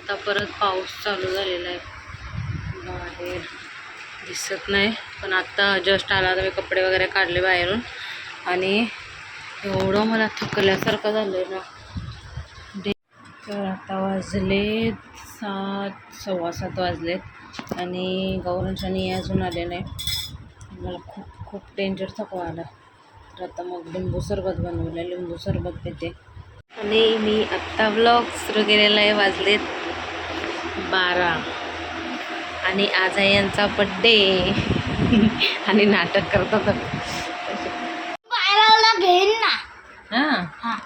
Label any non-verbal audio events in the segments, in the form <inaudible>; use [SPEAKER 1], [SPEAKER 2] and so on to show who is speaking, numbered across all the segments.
[SPEAKER 1] आता परत पाऊस चालू झालेला आहे. बाहेर दिसत नाही. पण आत्ता जस्ट आला तर मी कपडे वगैरे काढले बाहेरून. आणि एवढं मला थकल्यासारखं झालं आहे ना तर आता वाजले सात सव्वा सात वाजलेत. आणि गौरांशाने अजून आले नाही. मला खूप खूप डेंजर थकवा आला. तर आता मग लिंबू सरबत बनवलं लिंबू सरबत पिते. आणि मी आत्ता व्लॉग सुरू केलेला आहे वाजलेत. बारा. आणि आज आहे यांचा बड्डे आणि नाटक करतात
[SPEAKER 2] बाळाला घेईन ना.
[SPEAKER 1] हां?
[SPEAKER 2] हा.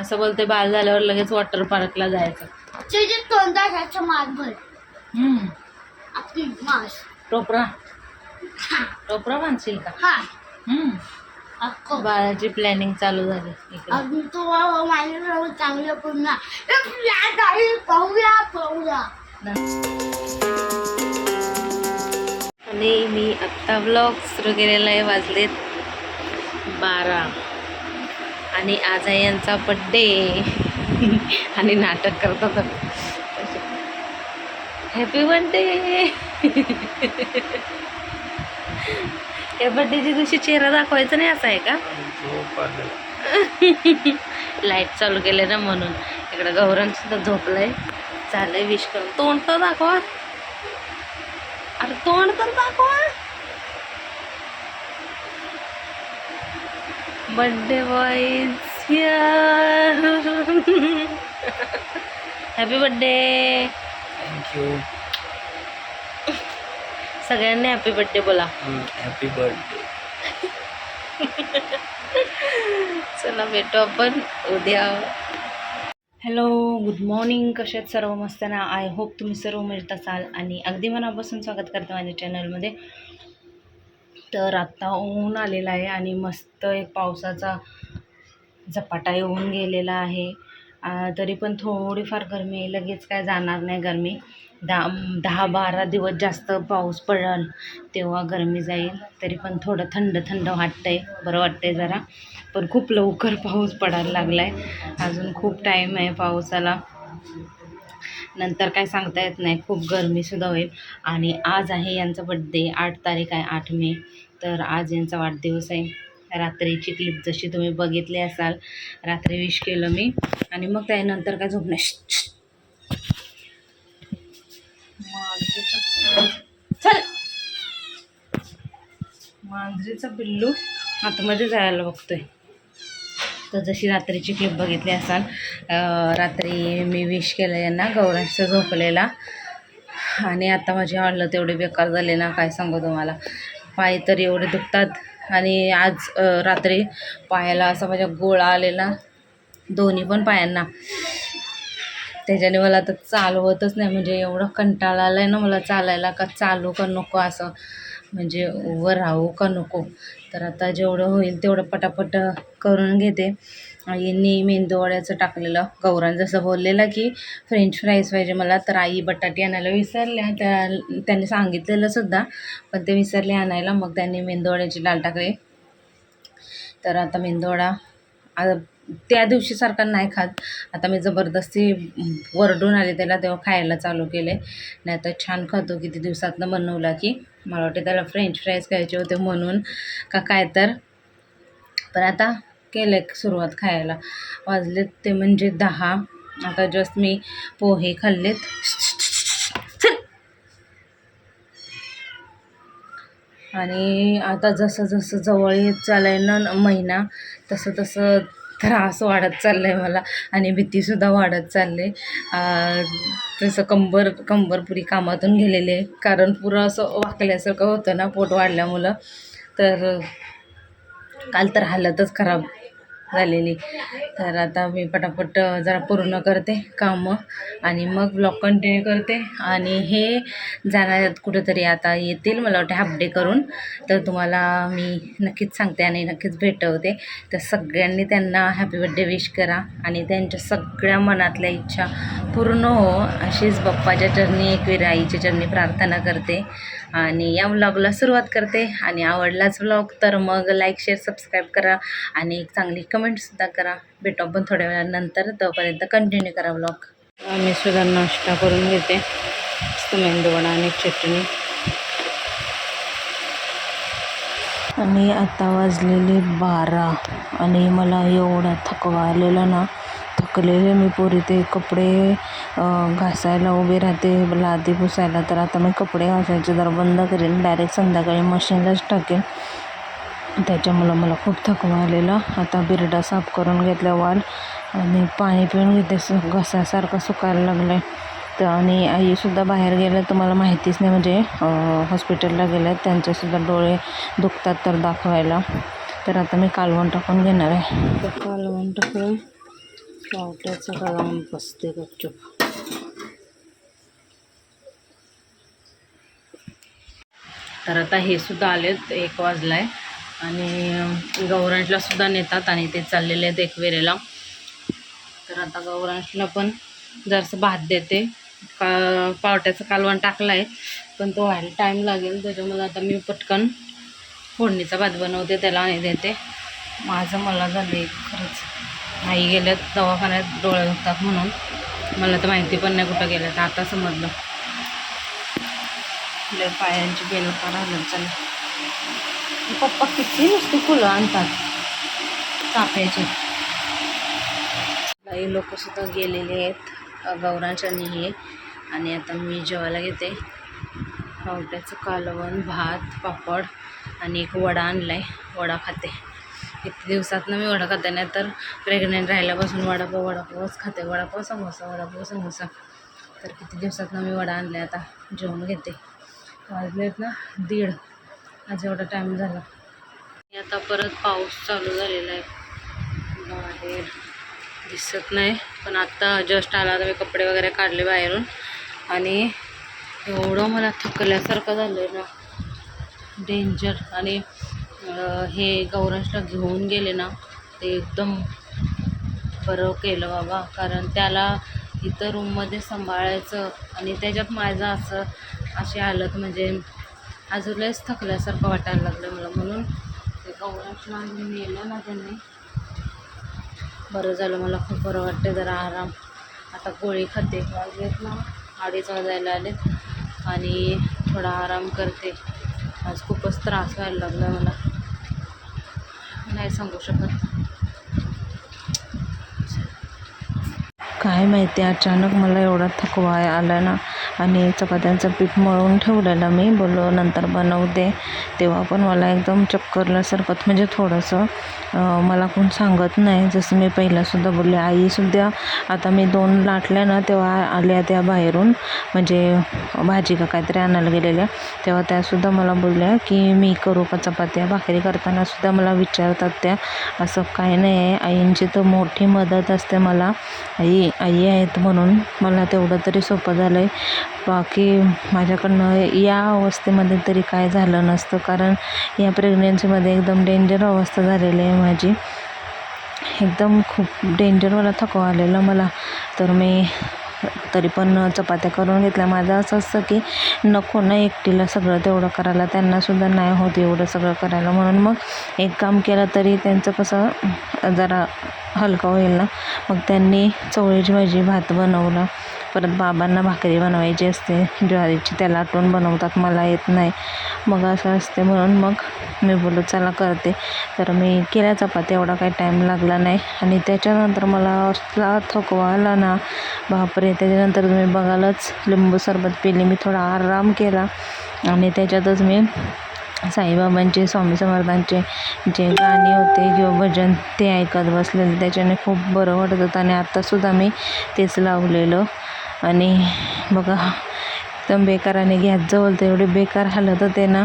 [SPEAKER 1] असं बोलते बाळ झाल्यावर लगेच वॉटर पार्कला जायचं.
[SPEAKER 2] मास.
[SPEAKER 1] टोपरा?
[SPEAKER 2] हा.
[SPEAKER 1] टोपरा बांधशील का?
[SPEAKER 2] हा.
[SPEAKER 1] बाळाची प्लॅनिंग चालू झाली
[SPEAKER 2] चांगलं पुन्हा पाहूया पाहूया.
[SPEAKER 1] आणि मी आत्ता ब्लॉग सुरू केलेला आहे वाजलेत बारा. आणि आज आहे यांचा बड्डे <laughs> आणि नाटक करतात हॅपी बड्डे <laughs> या बड्डेच्या दिवशी चेहरा दाखवायचा नाही असा आहे का? <laughs> लाइट चालू केले ना म्हणून. इकडं गौरंग सुद्धा आहे चाललंय विश करून. तोंड तर दाखवा. अरे तोंड तर दाखवा. Birthday boy happy birthday
[SPEAKER 3] thank you
[SPEAKER 1] सगळ्यांनी हॅपी बर्थडे बोला.
[SPEAKER 3] हॅपी बर्थडे <laughs>
[SPEAKER 1] चला भेटू आपण उद्या. हॅलो गुड मॉर्निंग कसे आहेत सर्व? मस्त ना आय होप तुम्ही सर्व मिळत असाल आणि अगदी मनापासून स्वागत करते माझ्या चॅनलमध्ये तर आत्ता ऊन आलेला आहे आणि मस्त एक पावसाचा झपाटा येऊन गेलेला आहे. तरी पण थोडीफार गरमी आहे. लगेच काय जाणार नाही गरमी. दहा दहा बारा दिवस जास्त पाऊस पडेल तेव्हा गरमी जाईल. तरी पण थोडं थंड थंड वाटतं आहे बरं वाटतं आहे जरा. पण खूप लवकर पाऊस पडायला लागला आहे अजून खूप टाईम आहे पावसाला. नंतर काय सांगता येत नाही. खूप गरमीसुद्धा होईल. आणि आज आहे यांचा बड्डे आठ तारीख आहे आठ मे. तर आज यांचा वाढदिवस आहे. रात्रीची क्लिप जशी तुम्ही बघितली असाल. रात्री विश केलं मी. आणि मग त्यानंतर काय झोपणे चल. मांजरीचं पिल्लू आतमध्ये जायला बघतोय. तर जशी रात्रीची क्लिप बघितली असाल रात्री मी विश केलं यांना गौरांशचा झोपलेला. आणि आता माझी हॉलला तेवढे बेकार झाले ना काय सांगू तुम्हाला. पाय तर एवढे दुखतात. आणि आज रात्री पायाला असा माझ्या गोळा आलेला. दोन्ही पण पायांना. त्याच्याने मला आता चालवतच नाही. म्हणजे एवढं कंटाळा आला आहे ना मला चालायला का चालू का नको असं. म्हणजे उभं राहू का नको. तर आता जेवढं होईल तेवढं पटापट करून घेते. आईंनी मेंदूवड्याचं टाकलेलं गौरान जसं बोललेलं की फ्रेंच फ्राईज पाहिजे मला तर आई बटाटे आणायला विसरल्या. त्या त्यांनी सांगितलेलं सुद्धा. पण ते विसरले आणायला. मग त्यांनी मेंदूवड्याची डाळ टाकली. तर आता मेंदूवडा त्या दिवशीसारखा नाही खात. आता मी जबरदस्ती वरडून आले त्याला तेव्हा खायला चालू केले. नाही तर छान खातो किती दिवसातनं बनवला की. मला वाटते त्याला फ्रेंच फ्राईज खायचे होते म्हणून का काय तर. पण आता केलं सुरुवात खायला. वाजलेत ते म्हणजे दहा. आता जस्ट मी पोहे खाल्लेत. आणि आता जसं जसं जवळ येत चालाय ना न- महिना तसं तसं त्रास वाढत चालला आहे मला. आणि भीतीसुद्धा वाढत चालले तसं कंबर कंबरपुरी कामातून गेलेले. आहे कारण पुरं असं वाकल्यासारखं होतं ना पोट वाढल्यामुळं. तर काल तर हालतच खराब. झालेली. तर आता मी पटापट जरा पूर्ण करते कामं आणि मग ब्लॉग कंटिन्यू करते. आणि हे जाणार कुठंतरी कुठेतरी आता येतील मला वाटते हाफ डे करून. तर तुम्हाला मी नक्कीच सांगते आणि नक्कीच भेटवते. तर सगळ्यांनी त्यांना हॅपी बड्डे विश करा आणि त्यांच्या सगळ्या मनातल्या इच्छा पूर्ण हो अशीच बाप्पाच्या चरणी एकवीर आईच्या चरणी प्रार्थना करते. आणि या व्लॉगला सुरुवात करते. आणि आवडलाच व्लॉग तर मग लाईक शेअर सबस्क्राईब करा. आणि एक चांगली कमेंटसुद्धा करा. भेटू आपण थोड्या वेळानंतर. तोपर्यंत कंटिन्यू करा व्लॉग आम्ही सुद्धा नाश्ता करून घेते. मेंदूवडा आणि चटणी. आणि आता वाजलेले बारा आणि मला एवढा थकवा आलेला ना थकलेले मी पुरी ते कपडे घासायला उभे राहते लादी पुसायला. तर आता मी कपडे घासायचे जरा बंद करेन. डायरेक्ट संध्याकाळी मशीनलाच टाकेन. त्याच्यामुळं मला खूप थकवा आलेला. आता बिरडा साफ करून घेतला वाल आणि पाणी पिऊन घेते. स घसासारखं सुकायला लागलं आहे तर आणि आईसुद्धा बाहेर गेल्या तर मला माहितीच नाही. म्हणजे हॉस्पिटलला गेल्या. त्यांचेसुद्धा डोळे दुखतात तर दाखवायला. तर आता मी कालवण टाकून घेणार आहे. तर कालवण टाकून पावट्याचं कालवण बसते गपचूप. तर आता हे सुद्धा आलेत. एक वाजला आहे आणि गौरांशला सुद्धा नेतात आणि ते चाललेले आहेत एकवेरेला. तर आता गौरांशला पण जरासं भात देते. का पावट्याचं कालवण टाकलं आहे पण तो व्हायला टाईम लागेल. त्याच्यामुळे आता मी पटकन फोडणीचा भात बनवते त्याला आणि देते. माझं मला झालं आहे खरंच. आई गेल्यात दवाखान्यात डोळे दुखतात म्हणून. मला तर माहिती पण नाही कुठं गेल्यात. आता समजलं. आपल्या पायांची बेल फार हलत पप्पा किती नुसती फुलं आणतात चाफ्याची काही लोक सुद्धा गेलेले आहेत. गौरांश आणि हे आणि आता मी जेवायला घेते. पावट्याचं कालवण भात पापड आणि एक वडा आणला आहे वडा खाते. किती दिवसातनं मी वडा खाते नाही तर प्रेग्नेंट राहिल्यापासून वडापाव वडापावच खाते. वडापाव समोसा वडापाव समोसा. तर किती दिवसातनं मी वडा आणला आता. जेवण घेते. वाजलेत ना दीड. आज एवढा टाईम झाला. आता परत पाऊस चालू झालेला आहे. बाहेर दिसत नाही. पण आत्ता जस्ट आला तर मी कपडे वगैरे काढले बाहेरून. आणि एवढं मला थकल्यासारखं झालं आहे ना. डेंजर आणि हे गौरांशला घेऊन गेले ना ते एकदम बरं केलं बाबा. कारण त्याला इथं रूममध्ये सांभाळायचं आणि त्याच्यात माझं असं अशी हालत म्हणजे अजून लयच थकल्यासारखं वाटायला लागलं मला म्हणून. ते गौरांशला नेलं ना त्यांनी. बरं झालं मला खूप बरं वाटतं जरा आराम. आता गोळी खाते. वाजलेत ना. अडीच वाजायला आलेत. आणि थोडा आराम करते. आज खूपच त्रास व्हायला लागला मला. नाही सांगू शकत. काय माहिती अचानक मला एवढा थकवा आला ना. आणि चपात्यांचं पीठ मळून ठेवलेलं मी. बोललो नंतर बनवते तेव्हा पण मला एकदम चक्करल्यासारखं म्हणजे थोडंसं मला कोण सांगत नाही. जसं मी पहिलासुद्धा बोलले आईसुद्धा आता मी दोन लाटल्या ना तेव्हा आल्या त्या बाहेरून. म्हणजे भाजी का काहीतरी आणायला गेलेल्या. तेव्हा त्यासुद्धा मला बोलल्या की मी करू का चपात्या? भाकरी करतानासुद्धा मला विचारतात त्या. असं काही नाही. आहे आईंची तर मोठी मदत असते मला. आई आई आहेत म्हणून मला तेवढं तरी सोपं झालं आहे बाकी माझ्याकडनं या अवस्थेमध्ये तरी काय झालं नसतं. कारण या प्रेग्नेन्सीमध्ये एकदम डेंजर अवस्था झालेली आहे. माझी. एकदम खूप डेंजरवाला थकवा आलेला मला. तर मी तरी पण चपात्या करून घेतल्या. माझं असं असतं की नको ना एकटीला सगळं तेवढं करायला. त्यांनासुद्धा नाही होत एवढं सगळं करायला. म्हणून मग एक काम केलं तरी त्यांचं कसं जरा हलकं होईल ना. मग त्यांनी चवळीची भाजी भात बनवला. परत बाबांना भाकरी बनवायची असते. ज्वारीची त्याला आठवण बनवतात मला येत नाही. मग असं असते म्हणून मग मी बोलत चला करते. तर मी केल्या चपाती एवढा काही टाईम लागला नाही. आणि त्याच्यानंतर मला असला थकवा आला ना. बापरे त्याच्यानंतर तुम्ही बघालच. लिंबू सरबत पिली मी थोडा आराम केला. आणि त्याच्यातच मी साईबाबांचे स्वामी समर्थांचे जे गाणी होते किंवा भजन ते ऐकत बसलेले. त्याच्याने खूप बरं वाटत होतं. आणि आत्तासुद्धा मी तेच लावलेलं. आणि बघा एकदम बेकाराने गॅस जवळ तर एवढे बेकार हालत होते ना.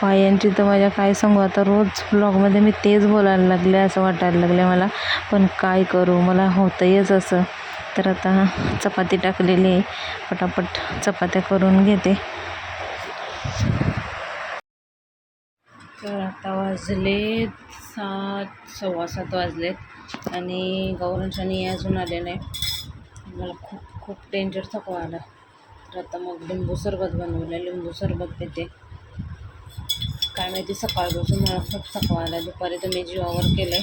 [SPEAKER 1] पायांची तर माझ्या काय सांगू आता रोज ब्लॉगमध्ये मी तेच बोलायला लागले असं वाटायला लागले मला. पण काय करू मला होतंयच असं. तर आता चपाती टाकलेली आहे. पटापट चपात्या करून घेते. तर आता वाजले सात सव्वा सात वाजलेत. आणि गौरंशाने अजून आले नाही. मला खूप खूप डेंजर कॉल आला. तर आता मग लिंबू सरबत बनवलं लिंबू सरबत पिते. काय माहिती सकाळपासून मला खूप थकवा आला. दुपारी तर मी जीवावर केलं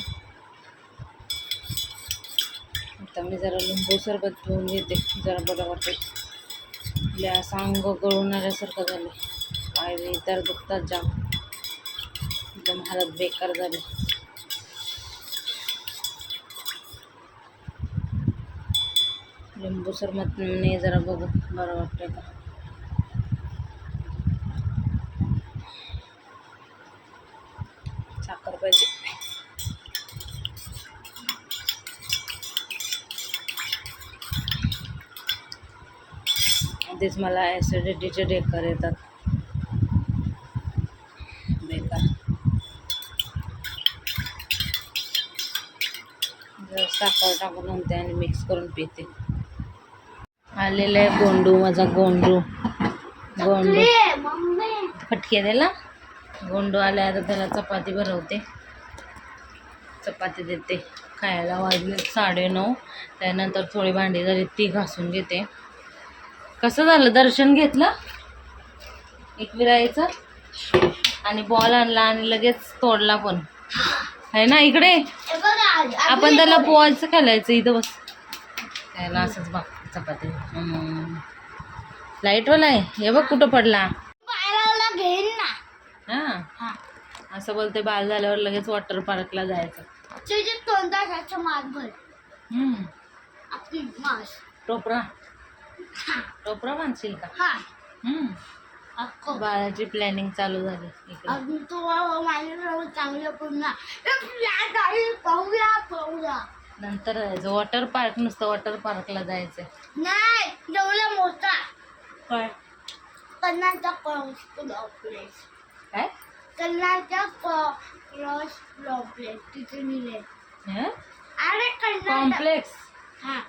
[SPEAKER 1] आता मी जरा लिंबू सरबत पिऊन घेते. जरा बरं वाटते असं अंग गळून आल्यासारखं झालं पाय तर दुखतात जाम. एकदम हालत बेकार झाली. लिंबू सरबतने जरा बघू. बरं वाटतं का? साखर पाहिजे. आधीच मला ॲसिडिटीचे ढेकर येतात. बेकार. साखर टाकून आणते आणि मिक्स करून पिते. आलेलं आहे गोंडू माझा गोंडू. गोंडू. फटके द्यायला. गोंडू आल्या आता त्याला चपाती भरवते. चपाती देते. खायला वाजले साडेनऊ. त्यानंतर थोडी भांडी झाली ती घासून घेते. कसं झालं? दर्शन घेतलं? एक विरायचं आणि बॉल आणला आणि लगेच तोडला पण. आहे ना इकडे?
[SPEAKER 2] हे
[SPEAKER 1] आपण त्याला बॉलचं खेळायचं इथं बस. त्याला असंच बघ चपाती. लाईटवाला आहे? हे बघ कुठं पडला.
[SPEAKER 2] घेईन ना.
[SPEAKER 1] हां?
[SPEAKER 2] हा.
[SPEAKER 1] असं बोलते बाल झाल्यावर लगेच वॉटर पार्कला जायचं.
[SPEAKER 2] दोन तासाचं
[SPEAKER 1] हम्म.
[SPEAKER 2] आपली मास.
[SPEAKER 1] टोपरा?
[SPEAKER 2] हा.
[SPEAKER 1] टोपरा बांधशील का?
[SPEAKER 2] हा.
[SPEAKER 1] बाळाची प्लॅनिंग चालू झाली
[SPEAKER 2] अजून तो माझ्याजवळ चांगलं गाडी पाहूया पाहूया.
[SPEAKER 1] नंतर जायचं वॉटर पार्क नुसतं वॉटर पार्कला जायचं.
[SPEAKER 2] नाही जेवढा मोठा.
[SPEAKER 1] काय?
[SPEAKER 2] कर्नाटक प्लेस
[SPEAKER 1] काय?
[SPEAKER 2] कर्नाटक क्रॉस प्लेस तिथे मिळेल
[SPEAKER 1] हं?
[SPEAKER 2] अरे
[SPEAKER 1] कॉम्प्लेक्स.
[SPEAKER 2] हा.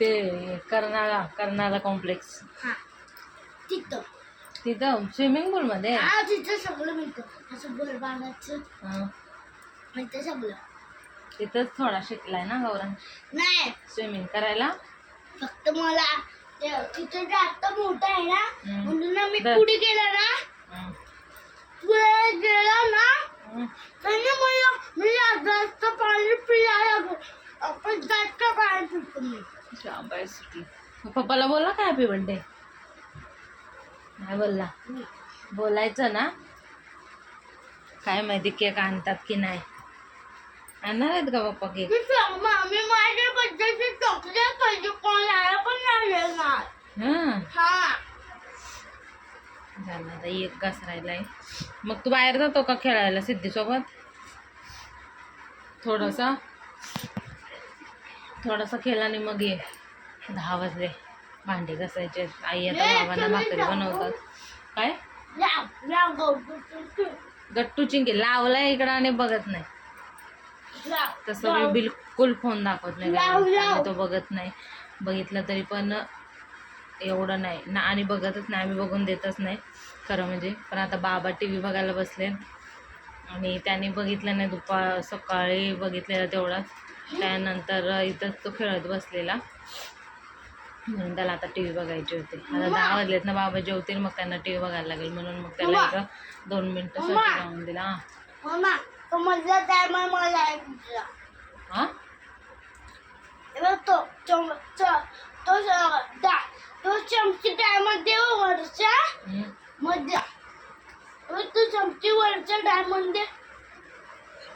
[SPEAKER 1] ते कर्नाळा कर्नाळा कॉम्प्लेक्स.
[SPEAKER 2] हा. तिथं.
[SPEAKER 1] तिथं स्विमिंग पूल मध्ये
[SPEAKER 2] हा तिथं सगळं मिळतं. असं
[SPEAKER 1] हं.
[SPEAKER 2] मिळतं सगळं.
[SPEAKER 1] तिथंच थोडा शिकलाय ना गौरव
[SPEAKER 2] नाही.
[SPEAKER 1] स्विमिंग करायला?
[SPEAKER 2] फक्त मला तिथं जास्त मोठं आहे ना. म्हणून मी. पुढे गेला ना. पुढे गेला ना. त्याने मला मी जास्त पाणी आपण जास्त पाणी पितो मी.
[SPEAKER 1] पप्पाला बोलला काय हॅपी बर्थडे नाही बोलला. बोलायचं ना. काय माहिती केक आणतात की नाही. आणणार आहेत का पप्पा केक?
[SPEAKER 2] मी माझ्या बद्दलची चॉकलेट पाहिजे कोणाला पण नाही देणार
[SPEAKER 1] हां.
[SPEAKER 2] हा.
[SPEAKER 1] झालं आता एक घास राहिलाय मग तू बाहेर जातो का खेळायला सिद्धीसोबत? थोडंसं. थोडासा खेळ आणि मग ये. दहा वाजले. भांडी घासायचे. आई आता बाबांना भाकरी बनवतात. काय?
[SPEAKER 2] लाव लाव
[SPEAKER 1] गट्टू चिंकी लावलाय इकडं आणि बघत नाही. तसं मी बिलकुल फोन दाखवत नाही तो बघत नाही. बघितलं तरी पण एवढं नाही. ना आणि बघतच नाही. आम्ही बघून देतच नाही. खरं म्हणजे. पण आता बाबा टी व्ही बघायला बसले. आणि त्याने बघितलं नाही दुपार सकाळी बघितलेला तेवढाच त्यानंतर इथंच तो खेळत बसलेला. म्हणून त्याला आता टी व्ही बघायची होती. आता दहा वाजलेत ना बाबा जेवतील मग त्यांना टी व्ही बघायला लागेल. म्हणून मग त्याला. इथं दोन मिनटं जाऊन दिला. हां
[SPEAKER 2] मम्मा तो मधला टायमर मला
[SPEAKER 1] हां?
[SPEAKER 2] हे तो चम तो तो चमची टायमर देऊ वरच्या.
[SPEAKER 1] हम्म.
[SPEAKER 2] मधला तो चमची वरच्या डायमंड दे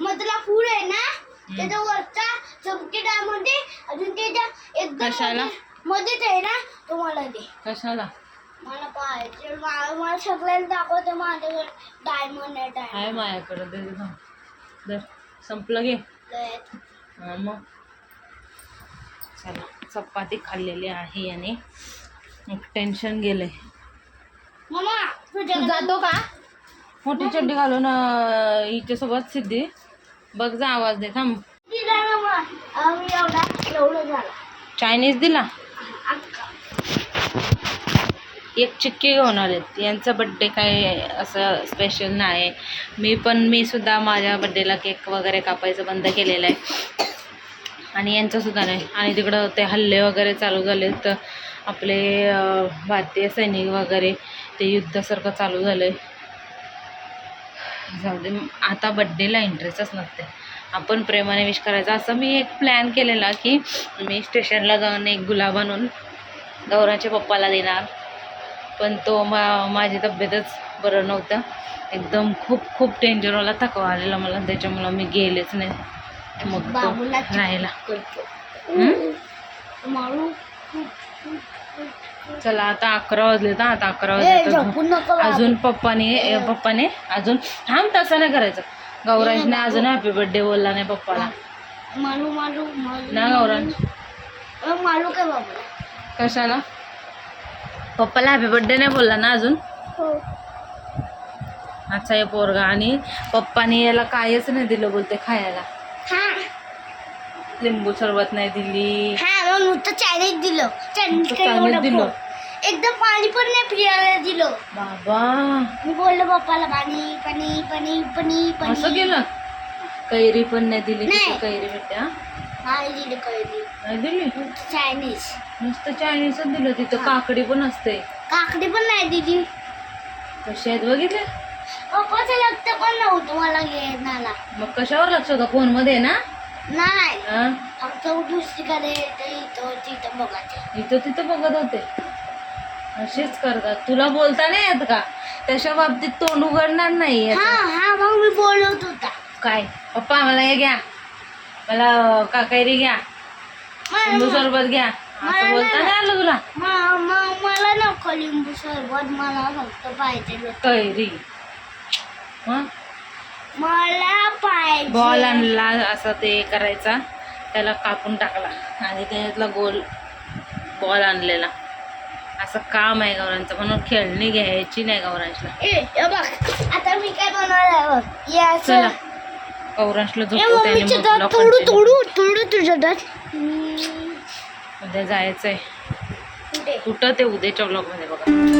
[SPEAKER 2] मधला फूल आहे ना? त्याच्या वरचा चमची डायमंड दे अजून त्याच्या एकदम मध्येच आहे ना? तो मला दे.
[SPEAKER 1] कशाला?
[SPEAKER 2] मला पाहायचे मला मला सगळ्यांना दाखवते माझ्याकडे डायमंड आहे डायमंड
[SPEAKER 1] माझ्याकडं. दर संपलं घे हा, मग. चला चपाती खाल्लेली आहे आणि एक टेन्शन गेलंय. जातो का? मोठी चड्डी घालून हिच्यासोबत सिद्धी. बघ जा आवाज दे थांब. चायनीज दिला? एक चिक्की घेऊन आलेत. यांचा बड्डे काय असं स्पेशल नाही. मी पण मी सुद्धा माझ्या बड्डेला केक वगैरे कापायचं बंद केलेलं आहे. आणि यांचंसुद्धा नाही. आणि तिकडं ते हल्ले वगैरे चालू झाले तर आपले भारतीय सैनिक वगैरे ते युद्धासारखं चालू झालं आहे जाऊ दे आता बड्डेला इंटरेस्टच नसते आपण प्रेमाने विश करायचा. असं मी एक प्लॅन केलेला की मी स्टेशनला जाऊन एक गुलाब आणून गौराच्या पप्पाला देणार. पण तो मा माझी तब्येतच बरं नव्हतं. एकदम खूप खूप डेंजरवाला थकवा आलेला मला. त्याच्यामुळं मी गेलेच नाही. मग तो राहिला. चला आता अकरा वाजले तर आता अकरा वाजले
[SPEAKER 2] बाबू.
[SPEAKER 1] अजून पप्पाने पप्पाने अजून थांब तसं नाही करायचं. गौरांशने अजून हॅपी बर्थडे बोलला नाही पप्पाला. ना गौरांश?
[SPEAKER 2] मारू काय बाबूला?
[SPEAKER 1] कशाला? पप्पाला हॅपी बर्थडे नाही बोलला ना अजून?
[SPEAKER 2] हो.
[SPEAKER 1] अच्छा हे पोरगा. आणि पप्पाने याला कायच नाही दिलं बोलते खायला.
[SPEAKER 2] हा.
[SPEAKER 1] लिंबू सरबत नाही दिली.
[SPEAKER 2] हा मग चायनीज दिलं. चायनीज
[SPEAKER 1] दिलं.
[SPEAKER 2] एकदम पाणी पण नाही पियाला दिलं.
[SPEAKER 1] बाबा.
[SPEAKER 2] मी बोललो पप्पाला पाणी पाणी पाणी पाणी
[SPEAKER 1] असं
[SPEAKER 2] पाणी
[SPEAKER 1] केलं? कैरी पण नाही दिली कैरी भेटते हा?
[SPEAKER 2] नाही दिलं कळली
[SPEAKER 1] नाही दिली?
[SPEAKER 2] चायनीज.
[SPEAKER 1] नुसतं चायनीजच दिलं तिथं काकडी पण असते.
[SPEAKER 2] काकडी पण नाही दिली.
[SPEAKER 1] कशी आहेत बघितले?
[SPEAKER 2] पप्पाचं लग्न पण नव्हतं मला घेण्याला
[SPEAKER 1] मग कशावर लक्ष होतं? फोनमध्ये ना?
[SPEAKER 2] नाही.
[SPEAKER 1] हा?
[SPEAKER 2] दुसरीकडे इथं तिथं बघायचं
[SPEAKER 1] इथं तिथं बघत होते. असेच करतात. तुला बोलता नाही येत का? त्याच्या बाबतीत तोंड उघडणार नाही
[SPEAKER 2] हा
[SPEAKER 1] याचं.
[SPEAKER 2] हा मग मी बोलत होता.
[SPEAKER 1] काय? पप्पा मला हे घ्या. मला का कैरी घ्या. लिंबू सरबत घ्या. असं बोलता
[SPEAKER 2] नाही.
[SPEAKER 1] आलं तुला?
[SPEAKER 2] मला नको लिंबू सरबत मला फक्त पाहिजे
[SPEAKER 1] कैरी. हं?
[SPEAKER 2] मला पाहिजे.
[SPEAKER 1] बॉल आणला असा ते करायचा. त्याला कापून टाकला. आणि त्याच्यातला गोल बॉल आणलेला. असं काम आहे गौरांचं. म्हणून खेळणी घ्यायची नाही गौरांशला.
[SPEAKER 2] ए हे बघ. आता मी काय बनवणार आहे बघ. याचं
[SPEAKER 1] चला. गौरांशला झोपवते आणि
[SPEAKER 2] मम्मीचे
[SPEAKER 1] मग
[SPEAKER 2] दात
[SPEAKER 1] तुला
[SPEAKER 2] तोडू
[SPEAKER 1] continue.
[SPEAKER 2] तोडू तोडू तुझ्या दात
[SPEAKER 1] उद्या जायचंय.
[SPEAKER 2] कुठे?
[SPEAKER 1] कुठं ते उद्याच्या ब्लॉगमध्ये बघा.